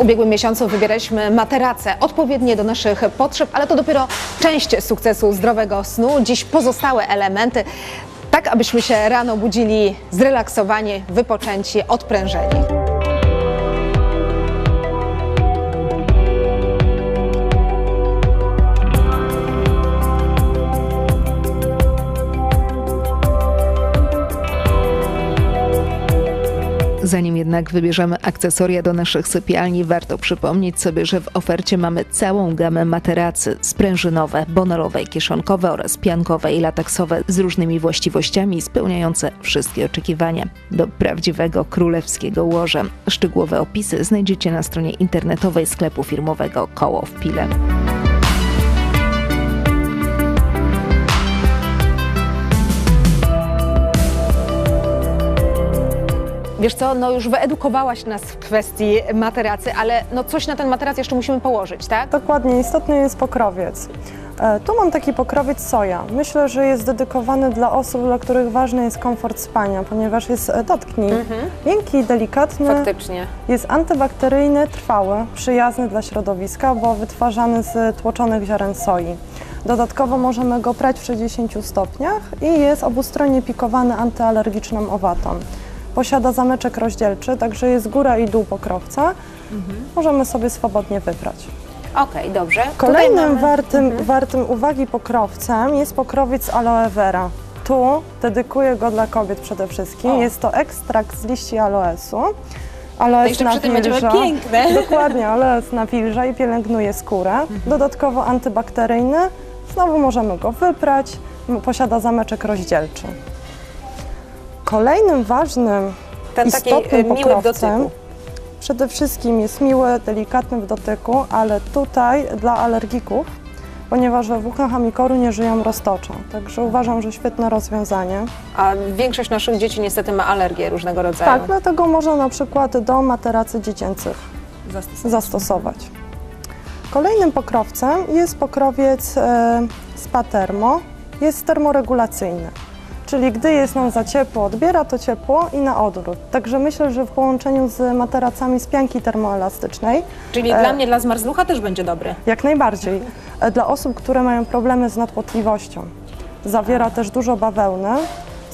ubiegłym miesiącu wybieraliśmy materace odpowiednie do naszych potrzeb, ale to dopiero część sukcesu zdrowego snu. Dziś pozostałe elementy, tak abyśmy się rano budzili zrelaksowani, wypoczęci, odprężeni. Zanim jednak wybierzemy akcesoria do naszych sypialni, warto przypomnieć sobie, że w ofercie mamy całą gamę materacy sprężynowe, bonerowe, kieszonkowe oraz piankowe i lateksowe z różnymi właściwościami spełniające wszystkie oczekiwania do prawdziwego królewskiego łoża. Szczegółowe opisy znajdziecie na stronie internetowej sklepu firmowego Koło w Pile. Wiesz co, no już wyedukowałaś nas w kwestii materacy, ale no coś na ten materac jeszcze musimy położyć, tak? Dokładnie, istotny jest pokrowiec. E, Tu mam taki pokrowiec soja. Myślę, że jest dedykowany dla osób, dla których ważny jest komfort spania, ponieważ jest e, dotknij. Miękki, delikatny, Faktycznie. jest antybakteryjny, trwały, przyjazny dla środowiska, bo wytwarzany z tłoczonych ziaren soi. Dodatkowo możemy go prać w 60 stopniach i jest obustronnie pikowany antyalergiczną owatą. Posiada zameczek rozdzielczy, także jest góra i dół pokrowca. Możemy sobie swobodnie wybrać. Okej, dobrze. Kolejnym mamy- Mhm. wartym, wartym uwagi pokrowcem jest pokrowiec aloe vera. Tu dedykuję go dla kobiet przede wszystkim. O. Jest to ekstrakt z liści aloesu. Aloes jeszcze przy tym będziemy piękne. Dokładnie, aloes nawilża i pielęgnuje skórę. Mhm. Dodatkowo antybakteryjny. Znowu możemy go wyprać. Posiada zameczek rozdzielczy. Kolejnym ważnym, Ten taki istotnym e, miły w pokrowcem dotyku. Przede wszystkim jest miły, delikatny w dotyku, ale tutaj dla alergików, ponieważ we włóknach amikoru nie żyją roztocza. Także uważam, że świetne rozwiązanie. A większość naszych dzieci niestety ma alergie różnego rodzaju. Tak, dlatego można na przykład do materacy dziecięcych Zastosować. zastosować. Kolejnym pokrowcem jest pokrowiec e, Spa Thermo. Jest termoregulacyjny. Czyli gdy jest nam za ciepło, odbiera to ciepło i na odwrót. Także myślę, że w połączeniu z materacami z pianki termoelastycznej Czyli E, dla mnie, dla zmarzlucha też będzie dobry. Jak najbardziej. E, Dla osób, które mają problemy z nadpotliwością. Zawiera też dużo bawełny.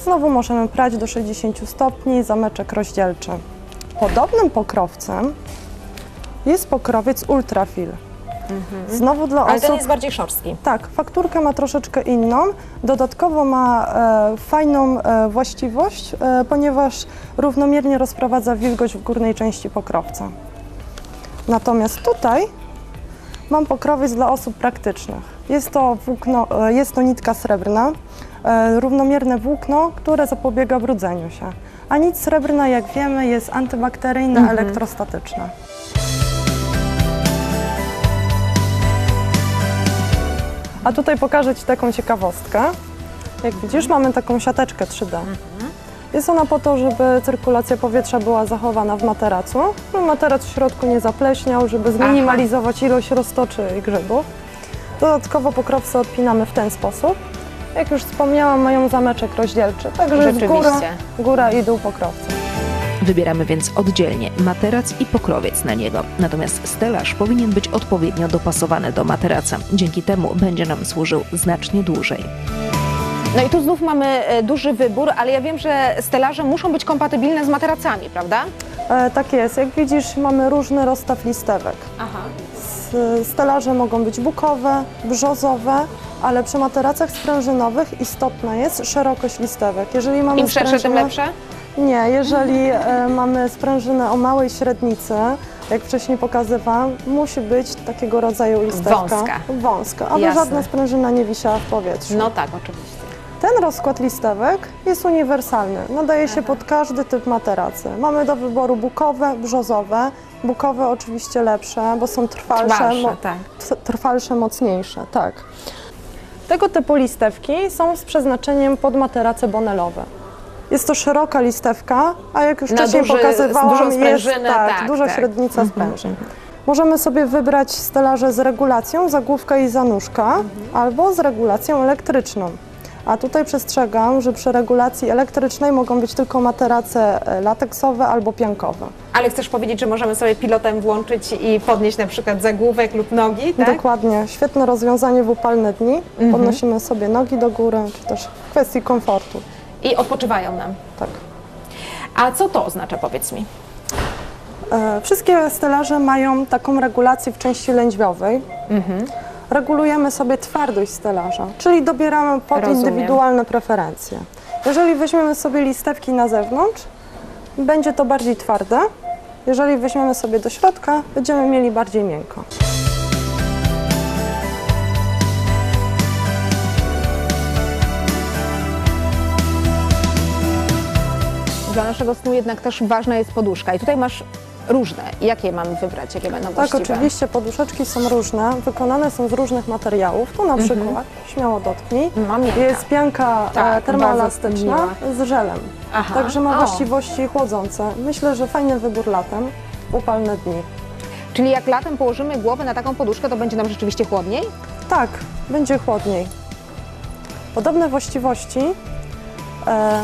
Znowu możemy prać do 60 stopni, zameczek rozdzielczy. Podobnym pokrowcem jest pokrowiec Ultrafil. Znowu dla Ale ten osób... jest bardziej szorstki. Tak, fakturkę ma troszeczkę inną. Dodatkowo ma e, fajną e, właściwość, e, ponieważ równomiernie rozprowadza wilgoć w górnej części pokrowca. Natomiast tutaj mam pokrowiec dla osób praktycznych. Jest to, włókno, e, jest to nitka srebrna, e, równomierne włókno, które zapobiega brudzeniu się. A nic srebrna, jak wiemy, jest antybakteryjna, elektrostatyczna. A tutaj pokażę Ci taką ciekawostkę. Jak widzisz, mamy taką siateczkę 3D. Jest ona po to, żeby cyrkulacja powietrza była zachowana w materacu, żeby materac w środku nie zapleśniał, żeby zminimalizować ilość roztoczy i grzybów. Dodatkowo pokrowce odpinamy w ten sposób. Jak już wspomniałam, mają zameczek rozdzielczy, także jest góra, Rzeczywiście. góra i dół pokrowca. Wybieramy więc oddzielnie materac i pokrowiec na niego. Natomiast stelaż powinien być odpowiednio dopasowany do materaca. Dzięki temu będzie nam służył znacznie dłużej. No i tu znów mamy e, duży wybór, ale ja wiem, że stelaże muszą być kompatybilne z materacami, prawda? E, tak jest, jak widzisz, mamy różny rozstaw listewek. Aha. Stelaże mogą być bukowe, brzozowe, ale przy materacach sprężynowych istotna jest szerokość listewek. Jeżeli mamy Im szersze, tym lepsze? Nie, jeżeli e, mamy sprężynę o małej średnicy, jak wcześniej pokazywałam, musi być takiego rodzaju listewka. Wąska. Wąska, aby Jasne. żadna sprężyna nie wisiała w powietrzu. No tak, oczywiście. Ten rozkład listewek jest uniwersalny. Nadaje się pod każdy typ materacy. Mamy do wyboru bukowe, brzozowe. Bukowe oczywiście lepsze, bo są trwalsze, Trwalsze, tak. trwalsze mocniejsze, tak. Tego typu listewki są z przeznaczeniem pod materace bonelowe. Jest to szeroka listewka, a jak już Na wcześniej duży- pokazywałam, dużą jest sprężynę, tak, tak, duża tak. średnica sprężyn. Możemy sobie wybrać stelaże z regulacją zagłówka i zanuszka albo z regulacją elektryczną. A tutaj przestrzegam, że przy regulacji elektrycznej mogą być tylko materace e, lateksowe albo piankowe. Ale chcesz powiedzieć, że możemy sobie pilotem włączyć i podnieść na przykład zagłówek lub nogi, tak? Dokładnie, świetne rozwiązanie w upalne dni. Podnosimy sobie nogi do góry, czy też w kwestii komfortu. I odpoczywają nam. Tak. A co to oznacza, powiedz mi? E, Wszystkie stelaże mają taką regulację w części lędźwiowej. Regulujemy sobie twardość stelaża, czyli dobieramy pod Rozumiem. indywidualne preferencje. Jeżeli weźmiemy sobie listewki na zewnątrz, będzie to bardziej twarde. Jeżeli weźmiemy sobie do środka, będziemy mieli bardziej miękko. Dla naszego snu jednak też ważna jest poduszka. I tutaj masz różne. Jakie mamy wybrać? Jakie będą Tak, właściwe? oczywiście poduszeczki są różne, wykonane są z różnych materiałów. Tu na przykład, śmiało dotknij, Mam jest pianka Tak, e, termoelastyczna bardzo z żelem. Aha. Także ma O. właściwości chłodzące. Myślę, że fajny wybór latem upalne dni. Czyli jak latem położymy głowę na taką poduszkę, to będzie nam rzeczywiście chłodniej? Tak, będzie chłodniej. Podobne właściwości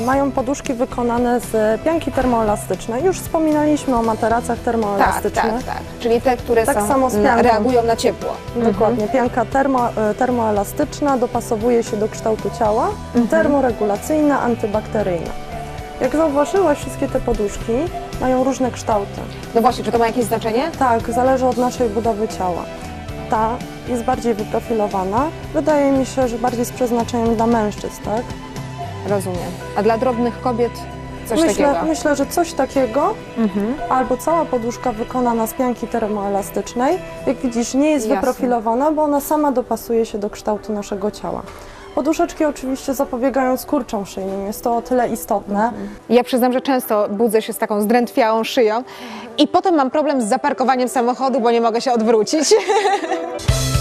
mają poduszki wykonane z pianki termoelastycznej. Już wspominaliśmy o materacach Tak, termoelastycznych. tak, tak. Czyli te, które Tak są, samo z pianką. reagują na ciepło. Dokładnie. Pianka termo, e, termoelastyczna dopasowuje się do kształtu ciała, termoregulacyjna, antybakteryjna. Jak zauważyłaś, wszystkie te poduszki mają różne kształty. No właśnie, czy to ma jakieś znaczenie? Tak, zależy od naszej budowy ciała. Ta jest bardziej wyprofilowana. Wydaje mi się, że bardziej z przeznaczeniem dla mężczyzn, tak? Rozumiem. A dla drobnych kobiet coś myślę, takiego? Mhm. myślę, że coś takiego, albo cała poduszka wykonana z pianki termoelastycznej. Jak widzisz, nie jest Jasne. wyprofilowana, bo ona sama dopasuje się do kształtu naszego ciała. Poduszeczki oczywiście zapobiegają skurczom szyjnym, jest to o tyle istotne. Ja przyznam, że często budzę się z taką zdrętwiałą szyją i potem mam problem z zaparkowaniem samochodu, bo nie mogę się odwrócić.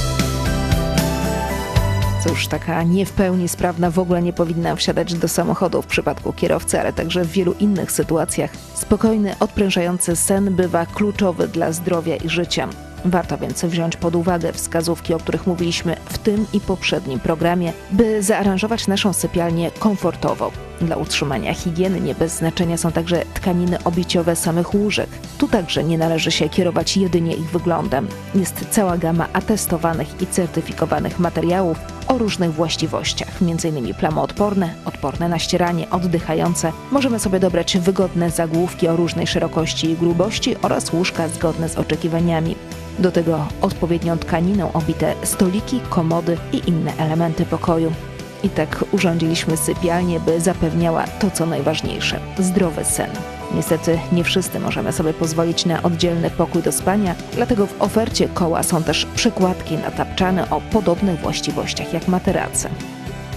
Cóż, taka nie w pełni sprawna w ogóle nie powinna wsiadać do samochodu w przypadku kierowcy, ale także w wielu innych sytuacjach. Spokojny, odprężający sen bywa kluczowy dla zdrowia i życia. Warto więc wziąć pod uwagę wskazówki, o których mówiliśmy w tym i poprzednim programie, by zaaranżować naszą sypialnię komfortowo. Dla utrzymania higieny nie bez znaczenia są także tkaniny obiciowe samych łóżek. Tu także nie należy się kierować jedynie ich wyglądem. Jest cała gama atestowanych i certyfikowanych materiałów o różnych właściwościach, m.in. plamoodporne, odporne na ścieranie, oddychające. Możemy sobie dobrać wygodne zagłówki o różnej szerokości i grubości oraz łóżka zgodne z oczekiwaniami. Do tego odpowiednią tkaniną obite stoliki, komody i inne elementy pokoju. I tak urządziliśmy sypialnię, by zapewniała to, co najważniejsze zdrowy sen. Niestety nie wszyscy możemy sobie pozwolić na oddzielny pokój do spania, dlatego w ofercie koła są też przykładki na tapczany o podobnych właściwościach jak materace.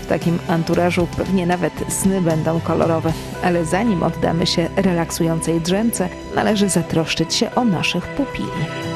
W takim anturażu pewnie nawet sny będą kolorowe, ale zanim oddamy się relaksującej drzemce, należy zatroszczyć się o naszych pupili.